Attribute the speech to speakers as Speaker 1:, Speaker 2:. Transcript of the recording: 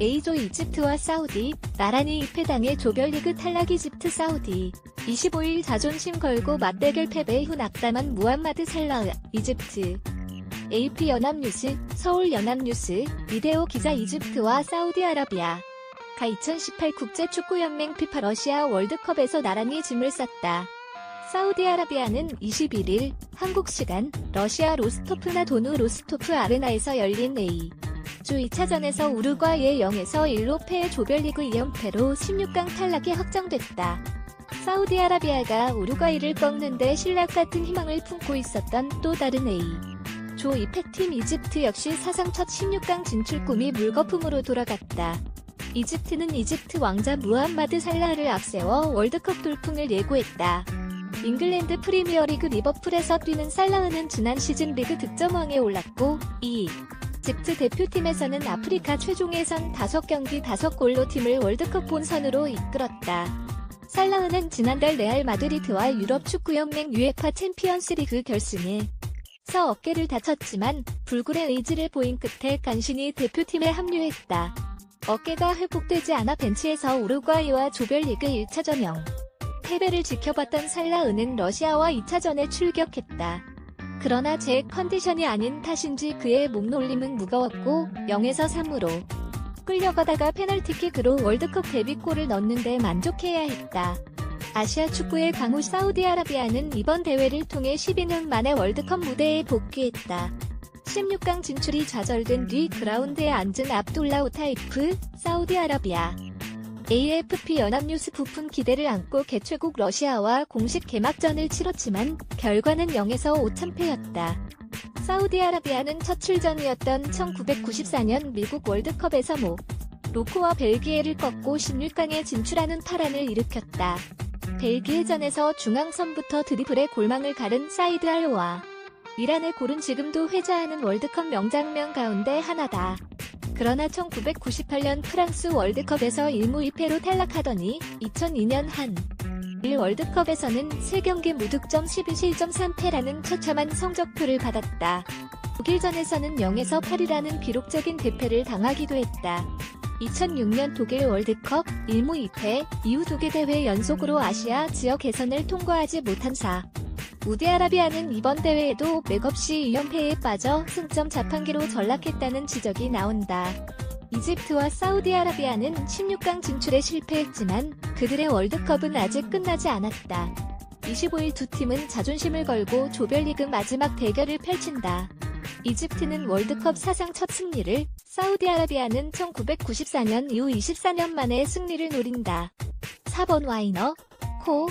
Speaker 1: A조 이집트와 사우디, 나란히 2패당해 조별리그 탈락 이집트 사우디. 25일 자존심 걸고 맞대결 패배 후 낙담한 무함마드 살라흐, 이집트. AP 연합뉴스, 서울 연합뉴스, 이데오 기자 이집트와 사우디아라비아. 가 2018 국제축구연맹 피파 러시아 월드컵에서 나란히 짐을 쌌다. 사우디아라비아는 21일 한국 시간 러시아 로스토프나 도누 로스토프 아레나에서 열린 A. 주 2차전에서 우루과이의 0에서 1로 패해 조별리그 2연패로 16강 탈락이 확정됐다. 사우디아라비아가 우루과이를 꺾는데 신락 같은 희망을 품고 있었던 또 다른 A. 조 2패팀 이집트 역시 사상 첫 16강 진출 꿈이 물거품으로 돌아갔다. 이집트는 이집트 왕자 무함마드 살라흐를 앞세워 월드컵 돌풍을 예고했다. 잉글랜드 프리미어리그 리버풀에서 뛰는 살라흐는 지난 시즌 리그 득점왕에 올랐고, 2. 집트 대표팀에서는 아프리카 최종 예선 5경기 5골로 팀을 월드컵 본선으로 이끌었다. 살라흐는 지난달 레알 마드리드와 유럽 축구연맹 UEFA 챔피언스리그 결승에 서 어깨를 다쳤지만 불굴의 의지를 보인 끝에 간신히 대표팀에 합류했다. 어깨가 회복되지 않아 벤치에서 우루과이와 조별리그 1차전 0 패배를 지켜봤던 살라흐는 러시아와 2차전에 출격했다. 그러나 제 컨디션이 아닌 탓인지 그의 몸놀림은 무거웠고 0에서 3으로 끌려가다가 페널티킥으로 월드컵 데뷔골을 넣는데 만족해야 했다. 아시아 축구의 강호 사우디아라비아는 이번 대회를 통해 12년 만에 월드컵 무대에 복귀했다. 16강 진출이 좌절된 뒤 그라운드에 앉은 압둘라 우타이프, 사우디아라비아. AFP 연합뉴스 부푼 기대를 안고 개최국 러시아와 공식 개막전을 치렀지만 결과는 0에서 5참패였다. 사우디아라비아는 첫 출전이었던 1994년 미국 월드컵에서 모 로코와 벨기에를 꺾고 16강에 진출하는 파란을 일으켰다. 벨기에전에서 중앙선부터 드리블의 골망을 가른 사이드 알로와 이란의 골은 지금도 회자하는 월드컵 명장면 가운데 하나다. 그러나 1998년 프랑스 월드컵에서 1무 2패로 탈락하더니 2002년 한일 월드컵에서는 3경기 무득점 12실점 3패라는 처참한 성적표를 받았다. 독일전에서는 0에서 8이라는 기록적인 대패를 당하기도 했다. 2006년 독일 월드컵 1무 2패 이후 두개 대회 연속으로 아시아 지역 예선을 통과하지 못한 사. 우디아라비아는 이번 대회에도 맥없이 2연패에 빠져 승점 자판기로 전락했다는 지적이 나온다. 이집트와 사우디아라비아는 16강 진출에 실패했지만 그들의 월드컵은 아직 끝나지 않았다. 25일 두 팀은 자존심을 걸고 조별리그 마지막 대결을 펼친다. 이집트는 월드컵 사상 첫 승리를, 사우디아라비아는 1994년 이후 24년 만에 승리를 노린다. 4번 와이너, 코,